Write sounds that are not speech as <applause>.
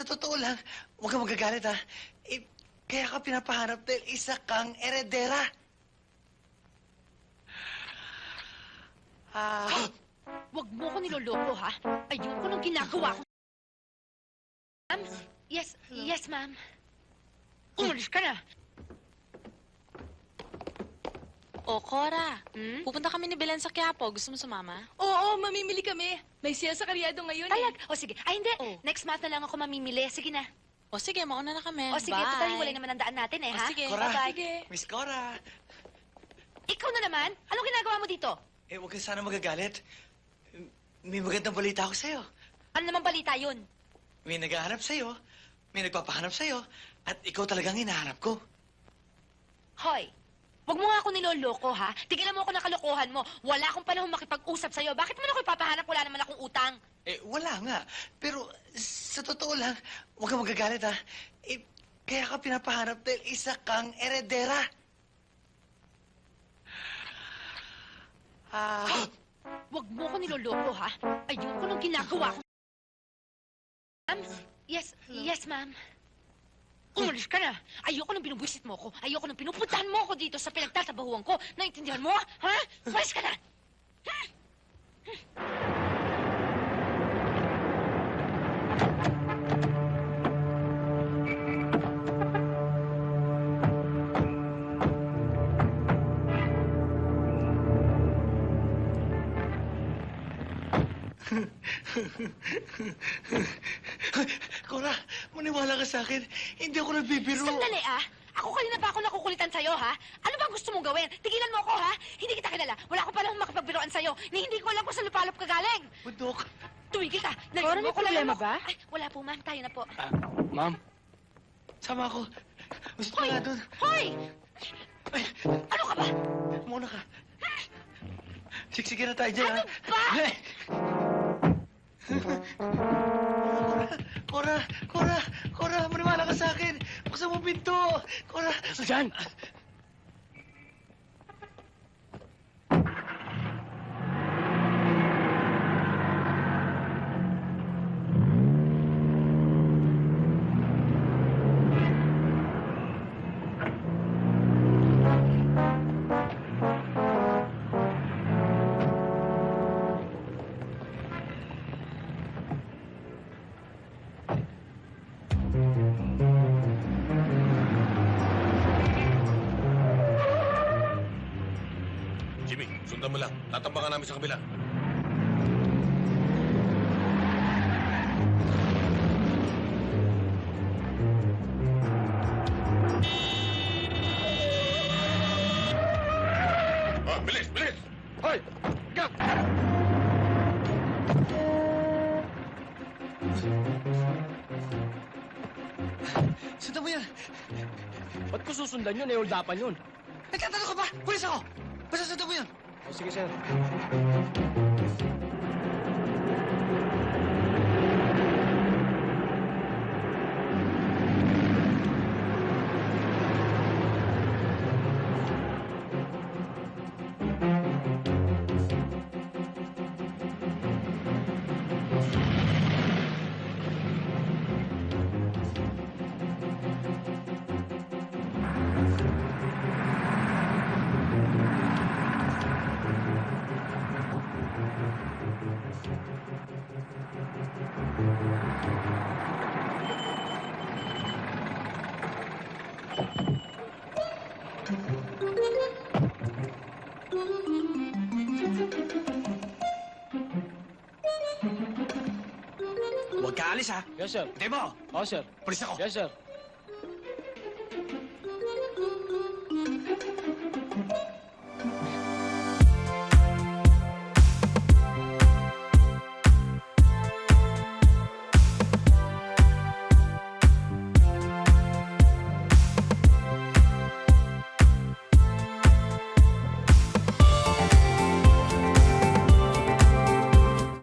sa totoo lang, huwag kang magagalit ha. Eh, kaya ka pinapahanap dahil isa kang eredera. Ah, Huwag mo ko niloloko, ha? Ayoko nung ginagawa ko. Ma'am? Yes, yes, ma'am. Umalis ka na. O, Cora. Hmm? Pupunta kami ni Belen sa Quiapo. Gusto mo sumama? Oo, mamimili kami. May siya sa karyado ngayon Talag. O sige. Ay, hindi. Oh. Next month na lang ako mamimili. Sige na. O, sige. Mauna na kami. O sige, Bye. total hiwalay naman ang daan natin eh, O, ha? sige. Cora. Bye-bye. Sige. Miss Cora. Ikaw na naman? Anong ginagawa mo dito? Eh, huwag ka sana magagalit. May magandang balita ako sa'yo. Ano naman balita yun? May naghahanap sa'yo, may nagpapahanap sa'yo, at ikaw talagang hinahanap ko. Hoy, wag mo nga ako niloloko, ha? Tigilan mo ako ng kalokohan mo. Wala akong panahon makipag-usap sa'yo. Bakit mo na ako ipapahanap? Wala naman akong utang. Eh, wala nga. Pero sa totoo lang, huwag kang magagalit ha. Eh, kaya ka pinapahanap dahil isa kang eredera. Ah, <gasps> Wag mo ako niloloko, ha? Ayoko nung ginagawa ko. Ma'am? Yes, yes, ma'am. Umalis ka na. Ayoko nung binubwisit mo ko. Ayoko nung pinupuntahan mo ko dito sa pinagtatabahuan ko. Naintindihan mo? Ha? Umalis ka na! <laughs> Cora, maniwala ka sa akin. Hindi ako nagbibiro. Sandali, ah! Ako kanina pa ako nakukulitan sa'yo, ha? Ano ba gusto mong gawin? Tigilan mo ako, ha? Hindi kita kilala. Wala ko panahon makipagbiroan sa'yo. Ni hindi ko alam kung sa lupalop ka galing. Bundok. Tumigil ka. Cora, may mo ko, problema ba? Ay, wala po, ma'am. Tayo na po. Ah, ma'am. Sama ako. Gusto ko nga doon. Hoy! Ay, Ano ka ba? muna ka. Siksikin na tayo dyan, Ano ha? ba? Cora, Cora, Cora, maniwala ka sa akin. Buksan mo pinto. Cora. Diyan! Sundan mo lang. Tatambakan namin sa kabila. Ah, bilis, bilis! Hoy! Go! Sundan mo yan. Ba't ko susundan yun? Eh, uldapan yun. Nagtatanong ka pa. Pulis ako. Basta sundan mo yan. O, Huwag ka alis, ha. Yes, sir. Demo, Oh, sir. pulis ako. Yes, sir.